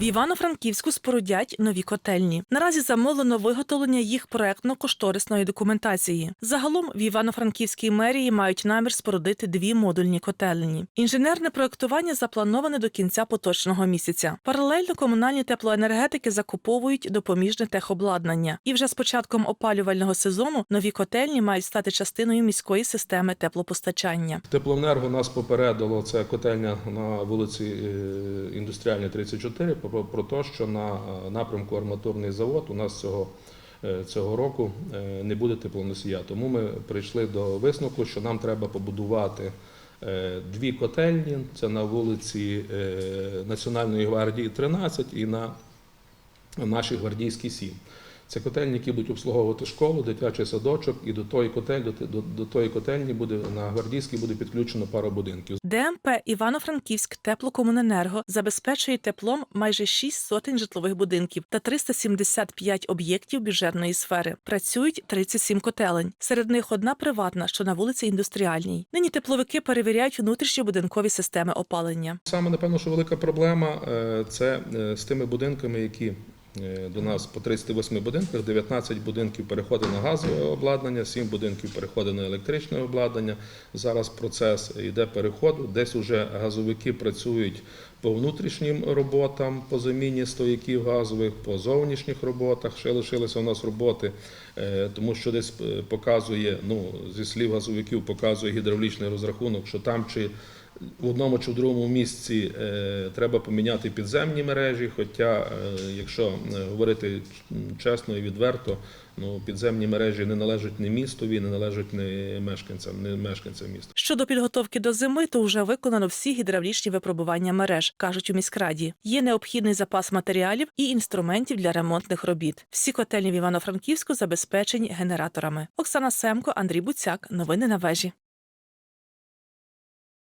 В Івано-Франківську спорудять нові котельні. Наразі замовлено виготовлення їх проектно-кошторисної документації. Загалом в Івано-Франківській мерії мають намір спорудити дві модульні котельні. Інженерне проектування заплановане до кінця поточного місяця. Паралельно комунальні теплоенергетики закуповують допоміжне техобладнання. І вже з початком опалювального сезону нові котельні мають стати частиною міської системи теплопостачання. Теплоенерго нас попередило, це котельня на вулиці е, Індустріальній 34, про, про те, що на е, напрямку арматурний завод у нас цього, е, цього року е, не буде теплоносія. Тому ми прийшли до висновку, що нам треба побудувати дві котельні. Це на вулиці Національної гвардії 13 і на нашій гвардійській 7. Це котельні, які будуть обслуговувати школу, дитячий садочок, і до тої котельні, до, до тої котельні буде на гвардійській буде підключено пара будинків. ДМП Івано-Франківськ теплокомуненерго забезпечує теплом майже 6 сотень житлових будинків та 375 об'єктів бюджетної сфери. Працюють 37 котелень. Серед них одна приватна, що на вулиці Індустріальній. Нині тепловики перевіряють внутрішньобудинкові системи опалення. Саме напевно, що велика проблема е, це е, з тими будинками, які до нас по 38 будинках, 19 будинків переходить на газове обладнання, 7 будинків переходить на електричне обладнання. Зараз процес йде переходу. Десь уже газовики працюють по внутрішнім роботам, по заміні стояків газових, по зовнішніх роботах. Ще лишилися у нас роботи, е, тому що десь е, показує, ну зі слів газовиків, показує гідравлічний розрахунок, що там чи в одному чи в другому місці е, треба поміняти підземні мережі. Хоча, е, якщо е, говорити чесно і відверто, ну підземні мережі не належать ні містові, не належать ні мешканцям, ні мешканцям міста. Щодо підготовки до зими, то вже виконано всі гідравлічні випробування мереж, кажуть у міськраді. Є необхідний запас матеріалів і інструментів для ремонтних робіт. Всі котельні в Івано-Франківську забезпечені генераторами. Оксана Семко, Андрій Буцяк. Новини на вежі.